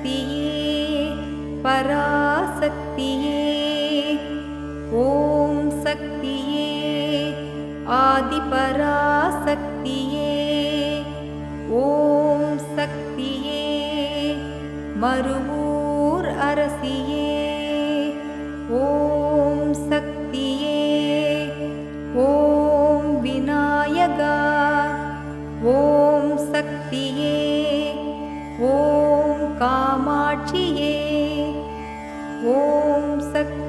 शक्तिये पराशक्तिये ॐ शक्तिये आदिपराशक्तिये ॐ शक्तिये मरुभूर् अरसि ॐ शक्तिये ॐ विनायका ॐ शक्तिये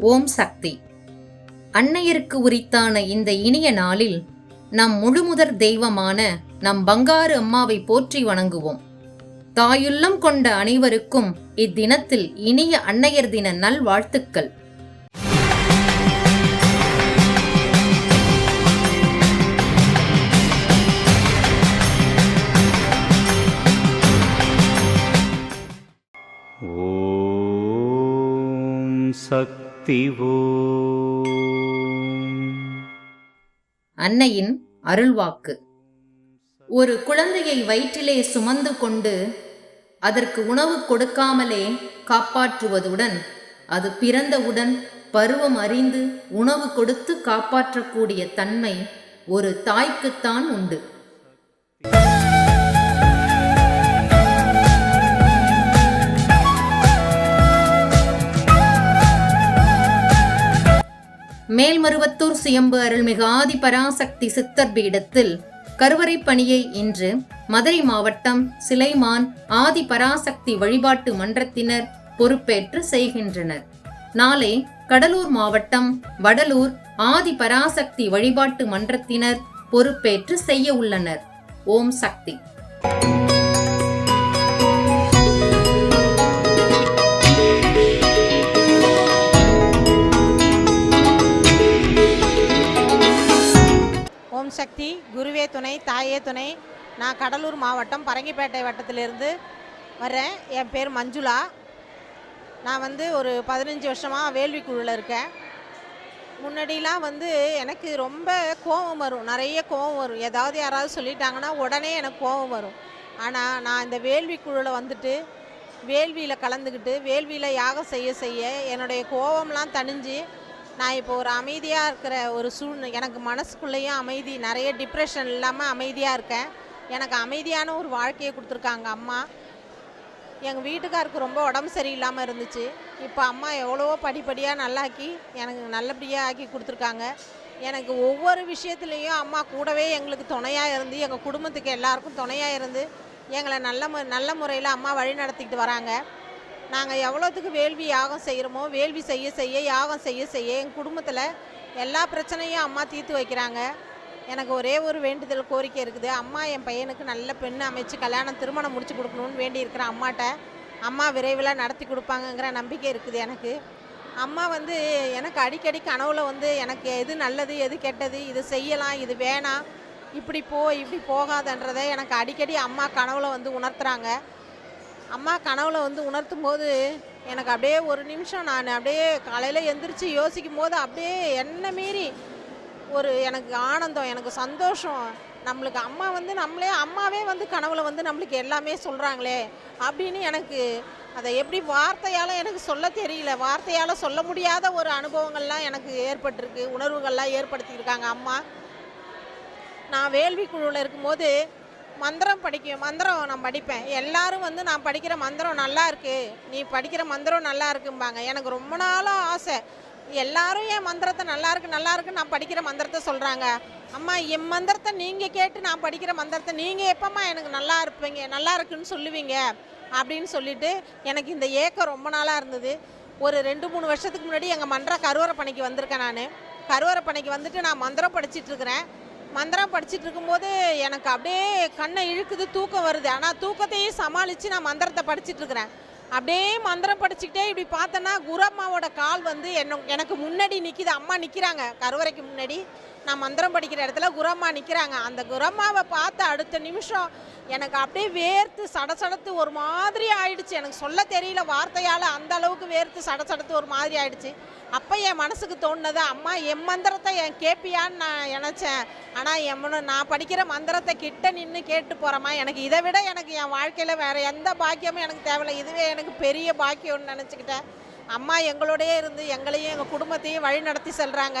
ஓம் சக்தி. அன்னையருக்கு உரித்தான இந்த இனிய நாளில் நம் முழுமுதற் தெய்வமான நம் பங்காரு அம்மாவை போற்றி வணங்குவோம். தாயுள்ளம் கொண்ட அனைவருக்கும் இத்தினத்தில் இனிய அன்னையர் தின நல்வாழ்த்துக்கள். சக்தி. அன்னையின் அருள்வாக்கு. ஒரு குழந்தையை வயிற்றிலே சுமந்து கொண்டு அதற்கு உணவு கொடுக்காமலே காப்பாற்றுவதுடன் அது பிறந்தவுடன் பருவம் அறிந்து உணவு கொடுத்து காப்பாற்றக்கூடிய தன்மை ஒரு தாய்க்குத்தான் உண்டு. மேல்மருவத்தூர் சுயம்பு அருள்மிகு ஆதி பராசக்தி சித்தர் பீடத்தில் கருவறை பணியை இன்று மதுரை மாவட்டம் சிலைமான் ஆதி பராசக்தி வழிபாட்டு மன்றத்தினர் பொறுப்பேற்று செய்கின்றனர். நாளை கடலூர் மாவட்டம் வடலூர் ஆதி பராசக்தி வழிபாட்டு மன்றத்தினர் பொறுப்பேற்று செய்ய உள்ளனர். ஓம் சக்தி. சக்தி குருவே துணை தாயே துணை. நான் கடலூர் மாவட்டம் பரங்கிப்பேட்டை வட்டத்திலிருந்து வரேன் என் பேர் மஞ்சுளா. நான் வந்து ஒரு பதினஞ்சு வருஷமாக வேள்வி குழுவில் இருக்கேன். முன்னாடிலாம் வந்து எனக்கு ரொம்ப கோபம் வரும். நிறைய கோபம் வரும். ஏதாவது யாராவது சொல்லிட்டாங்கன்னா உடனே எனக்கு கோபம் வரும். ஆனால் நான் இந்த வேள்வி குழுவில் வந்துட்டு வேள்வியில் கலந்துக்கிட்டு வேள்வியில் யாகம் செய்ய செய்ய என்னுடைய கோபம்லாம் தணிஞ்சு நான் இப்போ ஒரு அமைதியாக இருக்கிற ஒரு சூழ்நிலை எனக்கு மனசுக்குள்ளேயும் அமைதி நிறைய டிப்ரெஷன் இல்லாமல் அமைதியாக இருக்கேன். எனக்கு அமைதியான ஒரு வாழ்க்கையை கொடுத்துருக்காங்க அம்மா. எங்கள் வீட்டுக்காருக்கு ரொம்ப உடம்பு சரியில்லாமல் இருந்துச்சு. இப்போ அம்மா எவ்வளவோ படிப்படியாக நல்லாக்கி எனக்கு நல்லபடியாக ஆக்கி கொடுத்துருக்காங்க. எனக்கு ஒவ்வொரு விஷயத்துலேயும் அம்மா கூடவே எங்களுக்கு துணையாக இருந்து எங்கள் குடும்பத்துக்கு எல்லாருக்கும் துணையாக இருந்து எங்களை நல்ல மு நல்ல முறையில் அம்மா வழி நடத்திக்கிட்டு வராங்க. நாங்கள் எவ்வளோத்துக்கு வேள்வி யாகம் செய்கிறோமோ வேள்வி செய்ய செய்ய யாகம் செய்ய செய்ய எங்கள் குடும்பத்தில் எல்லா பிரச்சனையும் அம்மா தீர்த்து வைக்கிறாங்க. எனக்கு ஒரே ஒரு வேண்டுதல் கோரிக்கை இருக்குது. அம்மா என் பையனுக்கு நல்ல பெண் அமைச்சு கல்யாணம் திருமணம் முடிச்சு கொடுக்கணும்னு வேண்டி இருக்கிற அம்மாட்ட அம்மா விரைவில் நடத்தி கொடுப்பாங்கங்கிற நம்பிக்கை இருக்குது எனக்கு. அம்மா வந்து எனக்கு அடிக்கடி கனவுல வந்து எனக்கு எது நல்லது எது கெட்டது இது செய்யலாம் இது வேணாம் இப்படி போ இப்படி போகாதன்றதை எனக்கு அடிக்கடி அம்மா கனவுல வந்து உணர்த்துறாங்க. அம்மா கனவுல வந்து உணர்த்தும் போது எனக்கு அப்படியே ஒரு நிமிஷம் நான் அப்படியே காலையில் எந்திரிச்சு யோசிக்கும் போது அப்படியே என்ன மீறி ஒரு எனக்கு ஆனந்தம் எனக்கு சந்தோஷம். நம்மளுக்கு அம்மா வந்து நம்மளே அம்மாவே வந்து கனவுல வந்து நம்மளுக்கு எல்லாமே சொல்கிறாங்களே அப்படின்னு எனக்கு அதை எப்படி வார்த்தையால் எனக்கு சொல்ல தெரியல. வார்த்தையால் சொல்ல முடியாத ஒரு அனுபவங்கள்லாம் எனக்கு ஏற்பட்டிருக்கு உணர்வுகள்லாம் ஏற்படுத்தியிருக்காங்க அம்மா. நான் வேள்வி குழுவில் இருக்கும்போது மந்திரம் படிக்கும் மந்திரம் நான் படிப்பேன். எல்லாரும் வந்து நான் படிக்கிற மந்திரம் நல்லா இருக்கு. நீ படிக்கிற மந்திரம் நல்லா இருக்கும்பாங்க. எனக்கு ரொம்ப நாளாக ஆசை. எல்லாரும் என் மந்திரத்தை நல்லா இருக்கு நல்லா இருக்கு நான் படிக்கிற மந்திரத்தை சொல்கிறாங்க அம்மா என் மந்திரத்தை நீங்கள் கேட்டு நான் படிக்கிற மந்திரத்தை நீங்கள் எப்பம்மா எனக்கு நல்லா இருப்பீங்க நல்லா இருக்குன்னு சொல்லுவீங்க? அப்படின்னு சொல்லிட்டு எனக்கு இந்த ஏக்கம் ரொம்ப நாளாக இருந்தது. ஒரு ரெண்டு மூணு வருஷத்துக்கு முன்னாடி எங்கள் மன்ற கருவறை பணிக்கு வந்திருக்கேன் நான். கருவறை பணிக்கு வந்துட்டு நான் மந்திரம் படிச்சுட்டு இருக்கிறேன். மந்திரம் படிச்சிட்டு இருக்கும்போது எனக்கு அப்படியே கண்ணை இழுக்குது தூக்கம் வருது. ஆனால் தூக்கத்தையும் சமாளித்து நான் மந்திரத்தை படிச்சுட்டு இருக்கிறேன். அப்படியே மந்திரம் படிச்சுக்கிட்டே இப்படி பார்த்தேன்னா குரம்மாவோட கால் வந்து என்ன எனக்கு முன்னாடி நிற்கிது அம்மா நிற்கிறாங்க கருவறைக்கு முன்னாடி. நான் மந்திரம் படிக்கிற இடத்துல குரம்மா நிற்கிறாங்க அந்த குரம்மாவை பார்த்த அடுத்த நிமிஷம் எனக்கு அப்படியே வேர்த்து சடசடத்து ஒரு மாதிரி ஆயிடுச்சு. எனக்கு சொல்ல தெரியல வார்த்தையால் அந்த அளவுக்கு வேர்த்து சடசடத்து ஒரு மாதிரி ஆயிடுச்சு. அப்போ என் மனசுக்கு தோணுனது அம்மா என் மந்திரத்தை என் கேட்பியான்னு நான் நினச்சேன். ஆனால் என் நான் படிக்கிற மந்திரத்தை கிட்ட நின்று கேட்டு போகிறேம்மா எனக்கு இதை விட எனக்கு என் வாழ்க்கையில் வேறு எந்த பாக்கியமும் எனக்கு தேவையில்லை. இதுவே எனக்கு பெரிய பாக்கியம்னு நினச்சிக்கிட்டேன். அம்மா எங்களோடையே இருந்து எங்களையும் எங்கள் குடும்பத்தையும் வழி நடத்தி செல்கிறாங்க